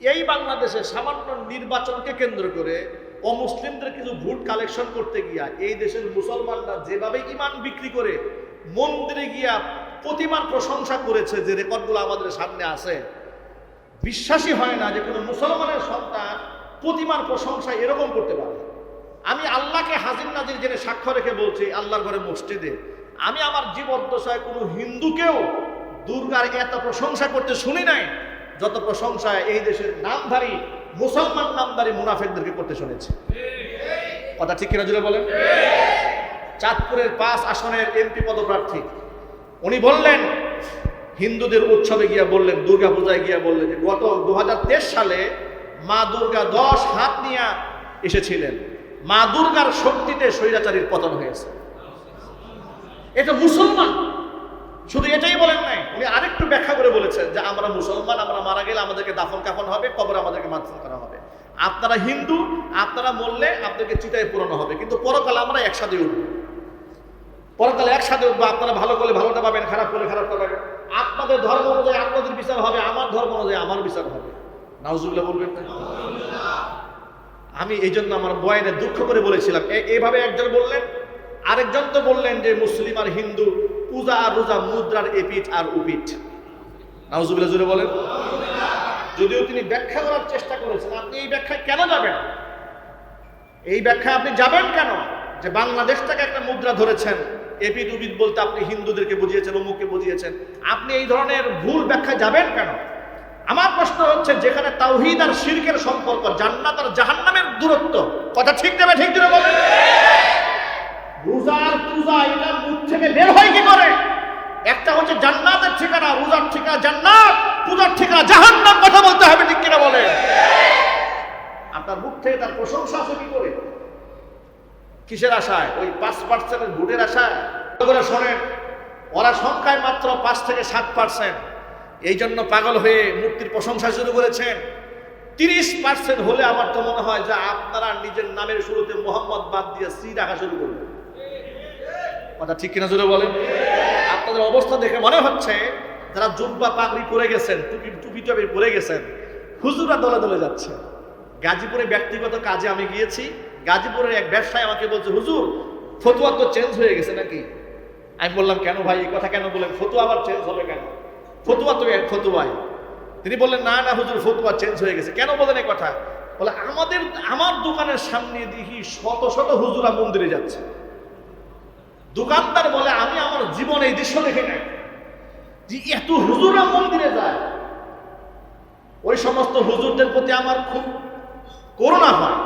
এই বাংলাদেশে সামান্য নির্বাচনকে কেন্দ্র করে অমুসলিমদের কিছু ভোট কালেকশন করতে গিয়া এই দেশের মুসলমানরা যেভাবে ইমান বিক্রি করে মন্দিরে গিয়া প্রতিমার প্রশংসা করেছে যে রেকর্ডগুলো আমাদের সামনে আছে, বিশ্বাসই হয় না যে কোনো মুসলমানের সন্তান প্রতিমার প্রশংসা এরকম করতে পারে। আমি আল্লাহকে হাজির নাজির জেনে সাক্ষ্য রেখে বলছি, আল্লাহর ঘরে মসজিদে আমি আমার জীবদ্দশায় কোনো হিন্দুকেও দুর্গার এত প্রশংসা করতে শুনি নাই। যত প্রশংসা এই দেশের নামধারী, মুসলমান নামধারী মুনাফেকদেরকে করতে শুনেছি। কথা ঠিক কিনা জুড়ে বলেন? চাঁদপুরের পাঁচ আসনের এমপি পদপ্রার্থী, উনি বললেন, হিন্দুদের উৎসবে গিয়া বললেন দুর্গা পূজায় গিয়া বললেন যে, গত দু হাজার তেইশ সালে মা দুর্গা দশ হাত নিয়ে এসেছিলেন। মা দুর্গার শক্তিতে স্বৈরাচারীর পতন হয়েছে। এটা মুসলমান শুধু এটাই বলেন নাই, উনি আরেকটু ব্যাখ্যা করে বলেছেন যে আমরা মুসলমান, আমরা মারা গেলে আমাদেরকে দাফন কাফন হবে, কবর আমাদেরকে মাথন করা হবে। আপনারা হিন্দু, আপনারা মরলে আপনাদেরকে চিতায় পুরানো হবে। কিন্তু পরকালে আমরা একসাথে উঠবো। পরকালে একসাথে উঠবো, আপনারা ভালো করলে ভালোটা পাবেন, খারাপ করলে খারাপটা পাবেন। আপনাদের ধর্ম অনুযায়ী আপনাদের বিচার হবে, আমার ধর্ম অনুযায়ী আমার বিচার হবে। নাউজুল্লাহ বলবেন? আমি এই জন্য আমার বয়ানে দুঃখ করে বলেছিলাম। এভাবে একজন বললেন, আরেকজন তো বললেন যে মুসলিম আর হিন্দু পূজা আর রোজা, মুদ্রার এপিঠ আর উপিঠ। নাউজুবিল্লাহ জুড়ে বলেন। যদিও তিনি ব্যাখ্যা করার চেষ্টা করেছেন, আপনি এই ব্যাখ্যায় কেন যাবেন? এই ব্যাখ্যা আপনি যাবেন কেন? যে বাংলাদেশটাকে একটা মুদ্রা ধরেছেন, এপিঠ, উপিঠ বলতে আপনি হিন্দুদেরকে বুঝিয়েছেন, অমুককে বুঝিয়েছেন। আপনি এই ধরনের ভুল ব্যাখ্যায় যাবেন কেন? আমার প্রশ্ন হচ্ছে, যেখানে তাওহিদ আর শিরকের সম্পর্ক, জান্নাত আর জাহান্নামের দূরত্ব, কথা ঠিক দেবে ঠিক দেবে বলেন? রোজার পূজা এটা মুখ থেকে বের হয় কি করে? একটা হচ্ছে জান্নাতের ঠিকানা, রোজার ঠিকানা জান্নাত পূজার ঠিকানা জাহান্নাম কথা বলতে হবে, ঠিক কিনা বলে আপনার মুখ থেকে তার প্রশংসা আসে কি করে? কিসের আশায়? ওই পাঁচ পার্সেন্টের ভোটের আশায়? করে শোনেন, ওরা সংখ্যায় মাত্র পাঁচ থেকে সাত পার্সেন্ট এই জন্য পাগল হয়ে মূর্তির প্রশংসা শুরু করেছেন। তিরিশ পার্সেন্ট হলে আমার তো মনে হয় যে আপনারা নিজের নামের শুরুতে মোহাম্মদ বাদ দিয়ে সি রাখা শুরু করবেন। কথা ঠিক কিনা জোরে বলেন? আপনাদের অবস্থা দেখে মনে হচ্ছে যারা জুব্বা পাগড়ি পরে গেছেন, টুপি টুপি টুপি পরে গেছেন, হুজুরা দলে দলে যাচ্ছে। গাজীপুরে ব্যক্তিগত কাজে আমি গিয়েছি, গাজীপুরের এক ব্যবসায় আমাকে বলছে, হুজুর, ফতুয়া তো চেঞ্জ হয়ে গেছে নাকি? আমি বললাম, কেন ভাই, এই কথা কেন বলেন? ফতুয়া আবার চেঞ্জ হবে কেন? ফতুয়া তো এক ফতুয়াই। তিনি বললেন, না না হুজুর, ফতুয়া চেঞ্জ হয়ে গেছে। কেন বলেন এই কথা? বলে, আমাদের আমার দোকানের সামনে দেখি শত শত হুজুরা মন্দিরে যাচ্ছে। দোকানদার বলে, আমি আমার জীবনে এই দৃশ্য দেখে নাই। যে এত হুজুরা মন্দিরে যায়, ওই সমস্ত হুজুরদের প্রতি আমার খুব করুণা হয়।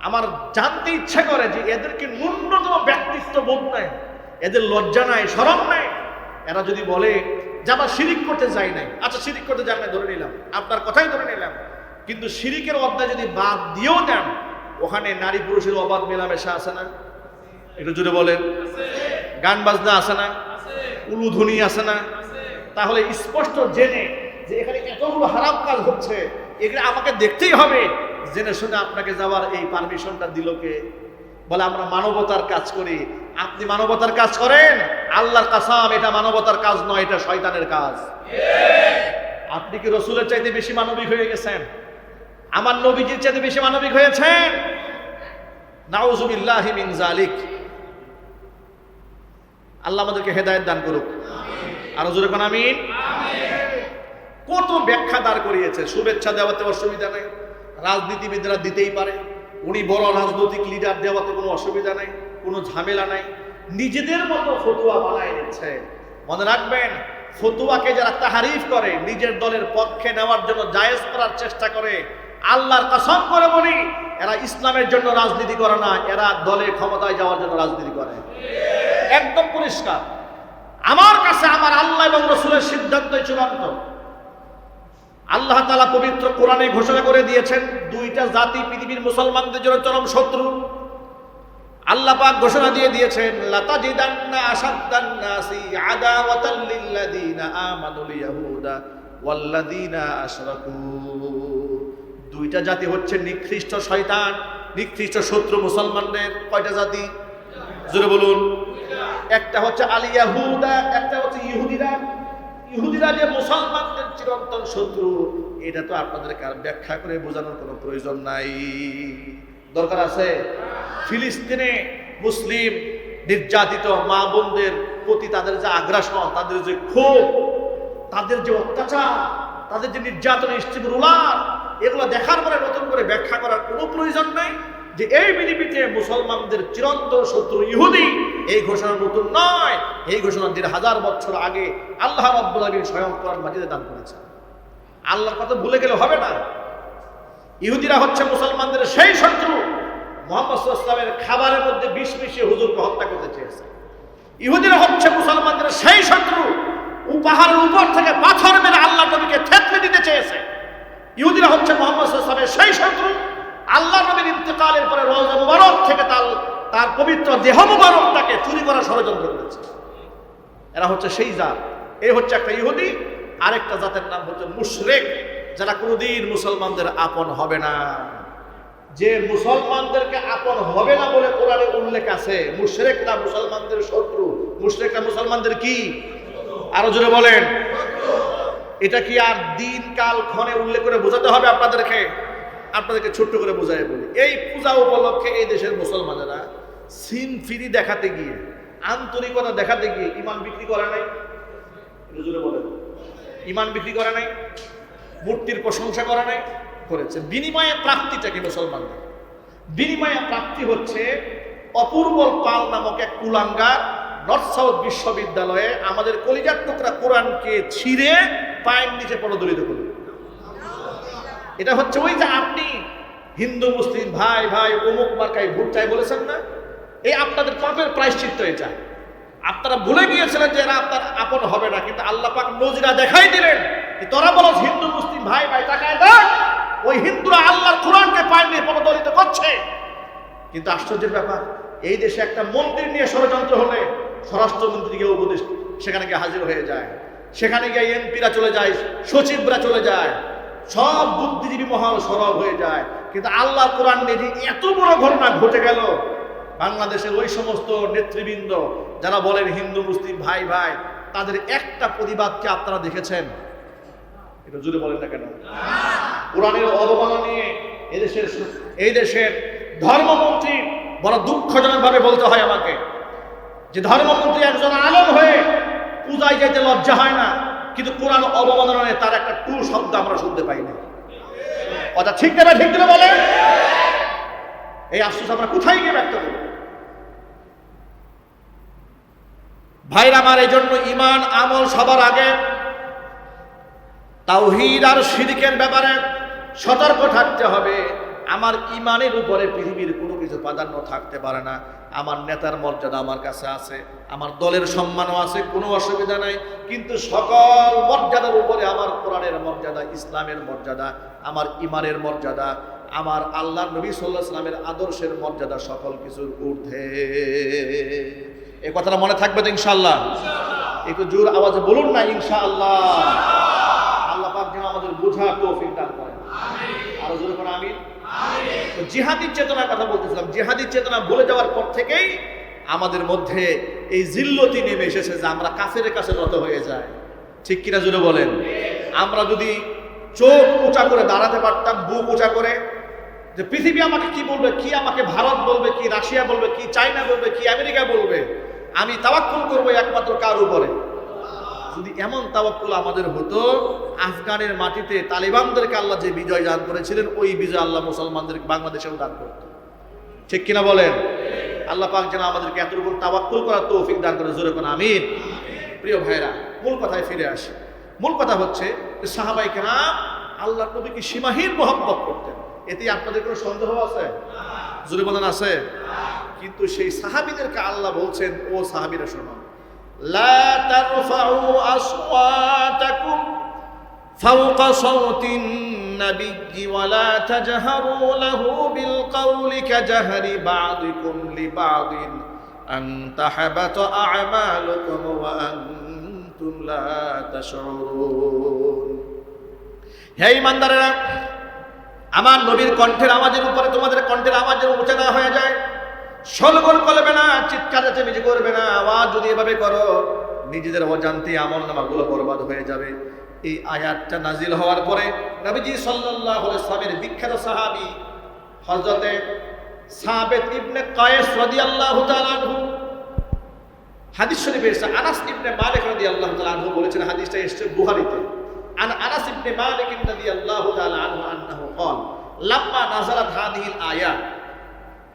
আমার জানতে ইচ্ছা করে যে এদেরকে ন্যূনতম ব্যক্তিত্ব বোধ নাই, এদের লজ্জা নাই সরম নাই। এরা যদি বলে, যে আমার শিরিক করতে যাই নাই। আচ্ছা শিরিক করতে যাই নাই ধরে নিলাম, আপনার কথাই ধরে নিলাম। কিন্তু শিরিকের অধ্যায় যদি বাদ দিয়েও দেন, ওখানে নারী পুরুষের অবাধ মেলামেশা আছে না? একটু জুড়ে বলেন। গান বাজনা আছে না, উলুধ্বনি আছে না। তাহলে স্পষ্ট জেনে যে এখানে এতগুলো হারাম কাজ হচ্ছে, এগুলো আমাকে দেখতেই হবে। জেনে শুনে আপনাকে যাওয়ার এই পারমিশনটা দিল কে? বলে, আমরা মানবতার কাজ করি। আপনি মানবতার কাজ করেন? আল্লাহর কাসাম, এটা মানবতার কাজ নয়, এটা শয়তানের কাজ। আপনি কি রসুলের চাইতে বেশি মানবিক হয়ে গেছেন? আমার নবীজির চাইতে বেশি মানবিক হয়েছেন? নাউজুবিল্লাহি মিন জালিক আল্লাহ আমাদেরকে হেদায়েত দান করুক। আরও জোরে কোন আমিন? কত ব্যাখ্যা দাঁড় করিয়েছে, শুভেচ্ছা দেওয়াতে অসুবিধা নেই। রাজনীতিবিদরা দিতেই পারে, উনি বড় রাজনৈতিক লিডার দেওয়াতে কোনো অসুবিধা নাই, কোনো ঝামেলা নাই। নিজেদের মতো ফতুয়া বানায় নিচ্ছে। মনে রাখবেন, ফতুয়াকে যারা তাহারিফ করে, নিজের দলের পক্ষে নেওয়ার জন্য জায়েজ করার চেষ্টা করে, আল্লাহর কসম করে বলি, এরা ইসলামের জন্য রাজনীতি করে না, এরা দলে ক্ষমতায় যাওয়ার জন্য রাজনীতি করে। একদম পরিষ্কার। আমার কাছে আমার আল্লাহ এবং রসুলের সিদ্ধান্তই চূড়ান্ত। আল্লাহ তালা পবিত্র কোরআনে ঘোষণা করে দিয়েছেন, দুইটা জাতি পৃথিবীর মুসলমানদের জন্য চরম শত্রু। আল্লাহ পাক ঘোষণা দিয়ে দিয়েছেন, লাতাজিদান্না আসাদ্দান নাসি আদাওয়াতাল লিল্লাযিনা আমানুল ইয়াহুদা ওয়াল্লাযিনা আশরাকু। দুইটা জাতি হচ্ছে নিকৃষ্ট শয়তান, নিকৃষ্ট শত্রু মুসলমানদের। কয়টা জাতি? জোরে বলুন। একটা হচ্ছে আল ইয়াহুদা, একটা হচ্ছে ইহুদিরা। ইহুদিরা যে মুসলমানদের চিরন্তন শত্রু, এটা তো আপনাদেরকে আর ব্যাখ্যা করে বোঝানোর কোনো প্রয়োজন নাই। দরকার আছে? ফিলিস্তিনে মুসলিম, নির্যাতিত মা বোনদের প্রতি তাদের যে আগ্রাসন, তাদের যে ক্ষোভ, তাদের যে অত্যাচার, তাদের যে নির্যাতন স্টিম রুলার এগুলো দেখার পরে নতুন করে ব্যাখ্যা করার কোনো প্রয়োজন নেই। যে এই বিলিপিতে মুসলমানদের চিরন্তন শত্রু ইহুদি, এই ঘোষণা নতুন নয়। এই ঘোষণা দেড় হাজার বছর আগে আল্লাহ রাব্বুল স্বয়ং কোরআন মাজিদে দান করেছেন। আল্লাহর কথা ভুলে গেলে হবে না। ইহুদিরা হচ্ছে মুসলমানদের সেই শত্রু। মোহাম্মদ ইসলামের খাবারের মধ্যে বিষ মিশিয়ে হুজুরকে হত্যা করতে চেয়েছে। ইহুদিরা হচ্ছে মুসলমানদের সেই শত্রু। ও পাহাড়ের উপর থেকে পাথর মেরে আল্লাহ নবীকে থেতলে দিতে চেয়েছে। ইহুদিরা হচ্ছে মোহাম্মদ ইসলামের সেই শত্রু। আল্লাহ নবীর ইন্তেকালের পরে রোজা মুবারক থেকে তার তার পবিত্র দেহ মুবারক তাকে চুরি করার ষড়যন্ত্র করেছে। এরা হচ্ছে সেই জাত। এই হচ্ছে একটা ইহুদি, আরেকটা জাতের নাম হচ্ছে মুশরেক, যারা কোনোদিন মুসলমানদের আপন হবে না। যে মুসলমানদেরকে আপন হবে না বলে কোরআনে উল্লেখ আছে মুশরেকটা মুসলমানদের শত্রু। মুশরেকটা মুসলমানদের কি? আরও জোরে বলেন। এটা কি আর দিন কাল ক্ষণে উল্লেখ করে বোঝাতে হবে আপনাদেরকে? আপনাদেরকে ছোট্ট করে বোঝাই বলি। এই পূজা উপলক্ষে এই দেশের মুসলমানেরা সিন ফিরি দেখাতে গিয়ে, আন্তরিকতা দেখাতে গিয়ে ইমান বিক্রি করে নাই? বলেন। ইমান বিক্রি করে নাই? মূর্তির প্রশংসা করে নাই? করেছে। বিনিময়ে প্রাপ্তিটা কি মুসলমানদের? বিনিময়ে প্রাপ্তি হচ্ছে অপূর্ব পাল নামক এক কুলাঙ্গার নর্থ সাউথ বিশ্ববিদ্যালয়ে আমাদের কলিজার টুকরা কোরআনকে ছিঁড়ে পায়ের নিচে পদদলিত করল। এটা হচ্ছে ওই যে আপনি হিন্দু, মুসলিম, ভাই ভাই, অমুক মার্কাই ভোট চাই বলেছেন না? এই আপনাদের পাপের প্রায়শ্চিত্ত এটা। আপনারা ভুলে গিয়েছিলেন যে এরা আপনার আপন হবে না, কিন্তু আল্লাহ পাক নজিরা দেখাই দিলেন তোরা বলো হিন্দু, মুসলিম, ভাই ভাই টাকায় দেখ ওই হিন্দুরা আল্লাহর কোরআনকে পায়নি নিয়ে পদদলিত করছে। কিন্তু আশ্চর্যের ব্যাপার, এই দেশে একটা মন্দির নিয়ে ষড়যন্ত্র হলে স্বরাষ্ট্রমন্ত্রী গিয়ে উপদেশ সেখানে গিয়ে হাজির হয়ে যায়। সেখানে গিয়ে এমপিরা চলে যায়, সচিবরা চলে যায়। সব বুদ্ধিজীবী মহল সরব হয়ে যায়। কিন্তু আল্লাহ কোরআন নিয়ে যে এত বড় ঘটনা ঘটে গেল, বাংলাদেশের ওই সমস্ত নেতৃবৃন্দ যারা বলেন হিন্দু, মুসলিম, ভাই ভাই, তাদের একটা প্রতিবাদকে আপনারা দেখেছেন? এটা জুড়ে বলেন না কেন? কোরআনের অবমাননা নিয়ে এদেশের এই দেশের ধর্মমন্ত্রী বড় দুঃখজনক ভাবে বলতে হয় আমাকে। যে ধর্মমন্ত্রী একজন আলম হয়ে পূজায় যাইতে লজ্জা হয় না কিন্তু কোরআন অবমাননায় তার একটা টু শব্দ আমরা শুনতে পাই না কথা ঠিক না ঠিক দিলে বলে এই আশ্বাস আমরা কোথায় গিয়ে ব্যক্ত করব? ভাইরা আমার এই জন্য ইমান আমল সবার আগে তাওহিদ আর শিরিকের ব্যাপারে সতর্ক থাকতে হবে। আমার ইমানের উপরে পৃথিবীর কোনো কিছু প্রাধান্য থাকতে পারে না। আমার নেতার মর্যাদা আমার কাছে আছে আমার দলের সম্মানও আছে কোনো অসুবিধা নাই কিন্তু সকল মর্যাদার উপরে আমার কোরআনের মর্যাদা ইসলামের মর্যাদা আমার ইমানের মর্যাদা আমার আল্লাহ নবী সাল্লাহ সাল্লামের আদর্শের মর্যাদা সকল কিছুর ঊর্ধ্বে। এই কথাটা মনে থাকবে তো ইনশাল্লাহ একটু জোর আওয়াজে বলুন না ইনশাআল্লাহ। আল্লাহ পাক যেন আমাদের বোঝার তৌফিক দান করেন আরও জোরে করে আমিন তো জিহাদির চেতনার কথা বলতেছিলাম। জিহাদির চেতনা বলে যাওয়ার পর থেকেই আমাদের মধ্যে এই জিল্লতি নেমে এসেছে যে আমরা কাফের কাছে নত হয়ে যায় ঠিক কিনা জুড়ে বলেন? আমরা যদি চোখ উঁচা করে দাঁড়াতে পারতাম, বুক উঁচা করে, যে পৃথিবী আমাকে কি বলবে, কি আমাকে ভারত বলবে, কি রাশিয়া বলবে, কি চায়না বলবে, কি আমেরিকা বলবে, আমি তাওয়াক্কুল করব একমাত্র কার উপরে? যদি এমন তাওয়াক্কুল আমাদের হতো, আফগানের মাটিতে তালিবানদেরকে আল্লাহ যে বিজয় দান করেছিলেন, ওই বিজয় আল্লাহ মুসলমানদের বাংলাদেশেও দান করত। ঠিক কিনা বলেন? আল্লাহ পাক যেন আমাদেরকে এতটুকু তাওয়াক্কুল করার তৌফিক দান করে, জোরে কোন আমিন। প্রিয় ভাইরা মূল কথায় ফিরে আসি। মূল কথা হচ্ছে সাহাবাই কেরাম আল্লাহ নবীকে সীমাহীন মোহাম্মত করতেন? এতে আপনাদের কোনো সন্দেহ আছে? জোরে বলেন, আছে। কিন্তু সেই সাহাবিদেরকে আল্লাহ বলছেন, ও সাহাবিরা শোনো لا ترفعوا أصواتكم فوق صوت النبي ولا تجهروا له بالقول كجهر بعضكم لبعض أن تحبط أعمالكم وأنتم لا تشعرون হে ইমানদারেরা আমার নবীর কণ্ঠের আওয়াজের উপরে তোমাদের কণ্ঠের আওয়াজের উচ্চারণ হয়ে যায় সলগোল করবে না, চিৎকার চেঁচেমেচি করবে না, আওয়াজ যদি এভাবে করো, নিজেদের অজান্তে আমল নামাগুলো বরবাদ হয়ে যাবে। এই আয়াতটা নাজিল হওয়ার পরে নবীজি সাল্লাহ সামের বিখ্যাত সাহাবি হজরতে সাহাবেদ ইবনে কায়েস রদি আল্লাহ তালু হাদিস শরীফ এসেছে আনাস ইবনে মালিক রদি আল্লাহ তালু বলেছেন, হাদিসটা এসেছে বুহারিতে আন আনাস ইবনে মালিক রদি আল্লাহ তালু আন্নাহু কল, লাম্মা নাজারাত হাদিহিল আয়াত।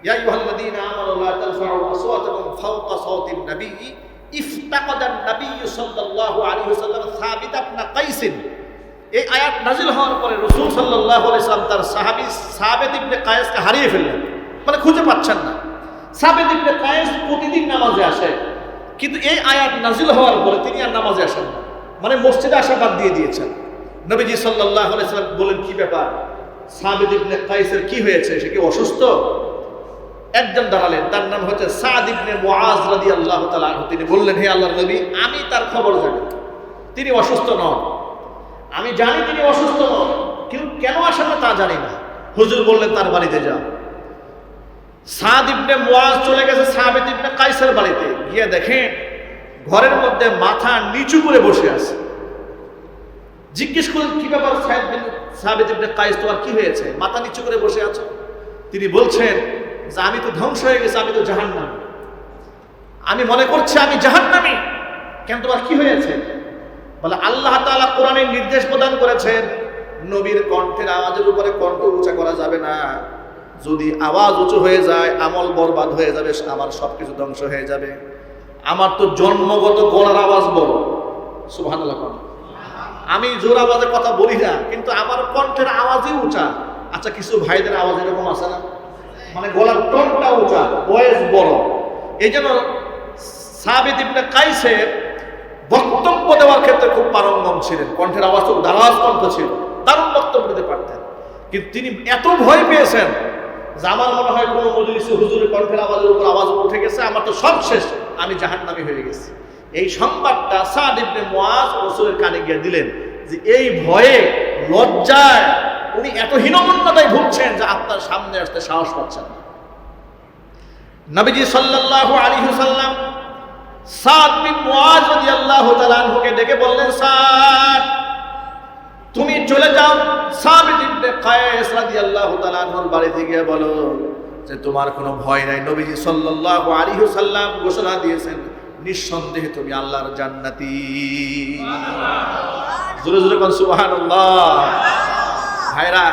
يا أيها الذين آمنوا لا ترفعوا أصواتكم فوق صوت النبي افتقد النبي صلى الله عليه وسلم ثابت بن قيس এই আয়াত নাজিল হওয়ার পরে রসুল সাল্লাহ আলাইসাল্লাম তার সাহাবি সাবেদ ইবনে কায়েসকে হারিয়ে ফেললেন মানে খুঁজে পাচ্ছেন না সাবেদ ইবনে কায়েস প্রতিদিন নামাজে আসে কিন্তু এই আয়াত নাজিল হওয়ার পরে তিনি আর নামাজে আসেন না মানে মসজিদে আসা বাদ দিয়ে দিয়েছেন নবীজি সাল্লাহ আলাইসাল্লাম বলেন কি ব্যাপার সাবেদ ইবনে কায়েসের কি হয়েছে সে কি অসুস্থ একজন দাঁড়ালেন তার নাম হচ্ছে সাদ ইবনে মুআজ রাদিয়াল্লাহু তাআলা তিনি বললেন, হে আল্লাহর নবী, আমি তার খবর জানি। তিনি অসুস্থ নন। আমি জানি তিনি অসুস্থ নন, কিন্তু কেন আসেন তা জানি না। হুজুর বললেন, তার বাড়িতে যাও। সাদ ইবনে মুআজ চলে গেছে সাবেদ ইবনে কাইসের বাড়িতে। গিয়ে দেখেন, ঘরের মধ্যে মাথা নিচু করে বসে আছে। জিজ্ঞেস করলেন, কি ব্যাপার সাহেব সাবেদ ইবনে কাইস, তোমার কি হয়েছে? মাথা নিচু করে বসে আছো? তিনি বলছেন যে আমি তো ধ্বংস হয়ে গেছি, আমি তো জাহান্নাম। আমি মনে করছি আমি জাহান্নামি। কেন তোমার কি হয়েছে? বলে আল্লাহ তাআলা কোরআনে নির্দেশ প্রদান করেছেন, নবীর কণ্ঠের আওয়াজের উপরে কণ্ঠ উঁচা করা যাবে না। যদি আওয়াজ উঁচু হয়ে যায়, আমল বরবাদ হয়ে যাবে, আমার সবকিছু ধ্বংস হয়ে যাবে। আমার তো জন্মগত গলার আওয়াজ বড়। কোন। আমি জোর আওয়াজে কথা বলি না, কিন্তু আমার কণ্ঠের আওয়াজই উঁচা। আচ্ছা কিছু ভাইদের আওয়াজ এরকম আছে না? মানে গলার টোনটা উঁচা, বয়স বড়। এই জন্য সাবিত ইবনে কাইসের বক্তব্য দেওয়ার ক্ষেত্রে খুব পারঙ্গম ছিলেন। কণ্ঠের আওয়াজ খুব দারাজ কণ্ঠ ছিল। দারুণ বক্তব্য দিতে পারতেন। কিন্তু তিনি এত ভয় পেয়েছেন যে আমার মনে হয় কোনো মজলিসে হুজুরের কণ্ঠের আওয়াজের উপর আওয়াজ উঠে গেছে, আমার তো সব শেষ, আমি জাহান্নামী হয়ে গেছি। এই সংবাদটা সাদ ইবনে মুআজ রসুলের কানে গিয়ে দিলেন যে এই ভয়ে লজ্জায় উনি এত হীনমন্যতায় ভুগছেন যে আপনার সামনে আসতে সাহস পাচ্ছেন নবীজি সাল্লাল্লাহু আলাইহি সাল্লাম সাদ বিন মুআজ রাদিয়াল্লাহু তাআলা আনহুকে ডেকে বললেন সাদ তুমি চলে যাও সাবিত ইবনে কায়েস রাদিয়াল্লাহু তাআলা আনহুর বাড়িতে গিয়ে বলো যে তোমার কোনো ভয় নাই। নবীজি সাল্লাল্লাহু আলাইহি সাল্লাম ঘোষণা দিয়েছেন নিঃসন্দেহে তুমি আল্লাহর জান্নাতি। জোরে জোরে কোন সুবহানাল্লাহ। ভাইরা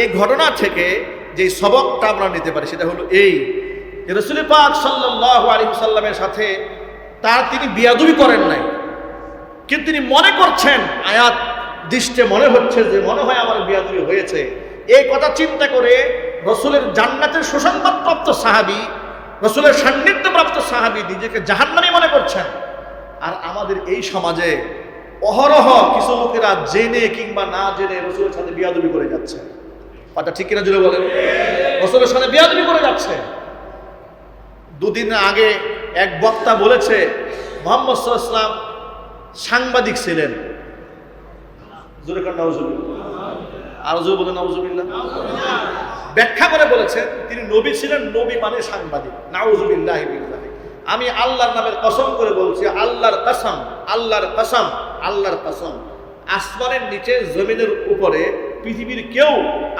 এই ঘটনা থেকে যে সবকটা আমরা নিতে পারি সেটা হলো এই রসুল পাক সাল্লাল্লাহু আলাইহি সাল্লামের সাথে তার তিনি বিয়াদুবি করেন নাই। কিন্তু তিনি মনে করছেন, আয়াত দৃষ্টে মনে হচ্ছে যে মনে হয় আমার বিয়াদুবি হয়েছে। এই কথা চিন্তা করে রসুলের জান্নাতের সুসংবাদপ্রাপ্ত সাহাবি, রসুলের সান্নিধ্যপ্রাপ্ত সাহাবি নিজেকে জাহান্নানি মনে করছেন। আর আমাদের এই সমাজে অহরহ কিছু লোকেরা জেনে কিংবা না জেনে রসুলের সাথে বিয়াদুবি করে যাচ্ছে। কথা ঠিক কিনা জুড়ে বলেন? রসুলের সাথে বিয়াদুবি করে যাচ্ছে। দুদিন আগে এক বক্তা বলেছে, মোহাম্মদ সাল্লাম সাংবাদিক ছিলেন। ব্যাখ্যা করে বলেছেন তিনি নবী ছিলেন, নবী মানে সাংবাদিক। নাউজুবিল্লাহ আমি আল্লাহর নামের কসম করে বলছি, আল্লাহর কসম আল্লাহর কসম। আল্লাহর কসম, আসমানের নিচে জমিনের উপরে পৃথিবীর কেউ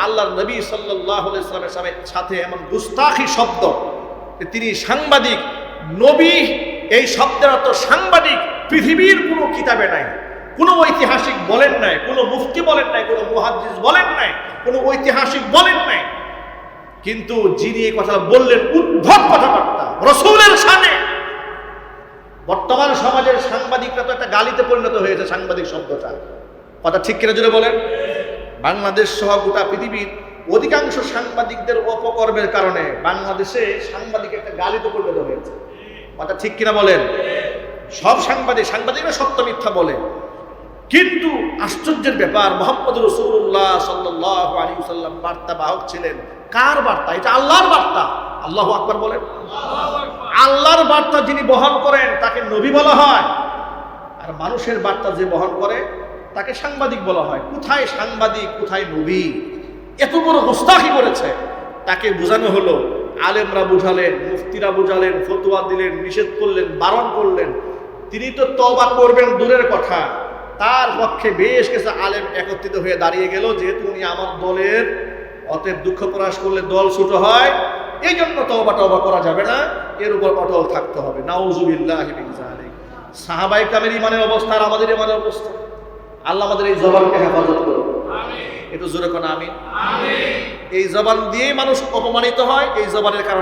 আল্লাহর নবী সাল্লাহ ইসলামের সাথে এমন গুস্তাখি শব্দ তিনি সাংবাদিক, নবী এই শব্দের অর্থ সাংবাদিক, পৃথিবীর কোনো কিতাবে নাই। কোনো ঐতিহাসিক বলেন নাই, কোনো মুফতি বলেন নাই, কোনো মুহাদ্দিস বলেন নাই, কোনো ঐতিহাসিক বলেন নাই। কিন্তু যিনি এই কথা বললেন উদ্ভব কথাবার্তা, রসুলের সামনে বর্তমান সমাজের সাংবাদিকরা তো একটা গালিতে পরিণত হয়েছে সাংবাদিক শব্দটা। কথা ঠিক কিনা জুড়ে বলেন? বাংলাদেশ সহ গোটা পৃথিবীর অধিকাংশ সাংবাদিকদের অপকর্মের কারণে বাংলাদেশে সাংবাদিক একটা গালিতে পরিণত হয়েছে। কথা ঠিক কিনা বলেন? সব সাংবাদিক, সাংবাদিকরা সত্য মিথ্যা বলে। কিন্তু আশ্চর্যের ব্যাপার, মোহাম্মদ রসুল্লাহ সাল্লাহ আলী সাল্লাম বার্তা বাহক ছিলেন। কার বার্তা? এটা আল্লাহর বার্তা। আল্লাহ আকবর বলেন। আল্লাহর বার্তা যিনি বহন করেন, তাকে নবী বলা হয়। আর মানুষের বার্তা যে বহন করে, তাকে সাংবাদিক বলা হয়। কোথায় সাংবাদিক, কোথায় নবী? এত বড় গোস্তাখি করেছে। তাকে বোঝানো হলো, আলেমরা বুঝালেন, মুফতিরা বুঝালেন, ফতুয়া দিলেন, নিষেধ করলেন, বারণ করলেন। তিনি তো তবা করবেন দূরের কথা। তার পক্ষে বেশ কিছু আলেম একত্রিত হয়ে দাঁড়িয়ে গেল, যেহেতু উনি আমার দলের। অতএব দুঃখ প্রকাশ করলে দল ছোট হয়। এই জন্য তওবা টবা করা যাবে না। এর উপর অটল থাকতে হবে। নাউজুবিল্লাহ সাহাবাই কামের ইমানের অবস্থা আর আমাদের ইমানের অবস্থা। আল্লাহ আমাদের এই জবানকে হেফাজত করুন। একটু জোরে কোন আমি এই জবান দিয়েই মানুষ অপমানিত হয় এই জবানের কারণে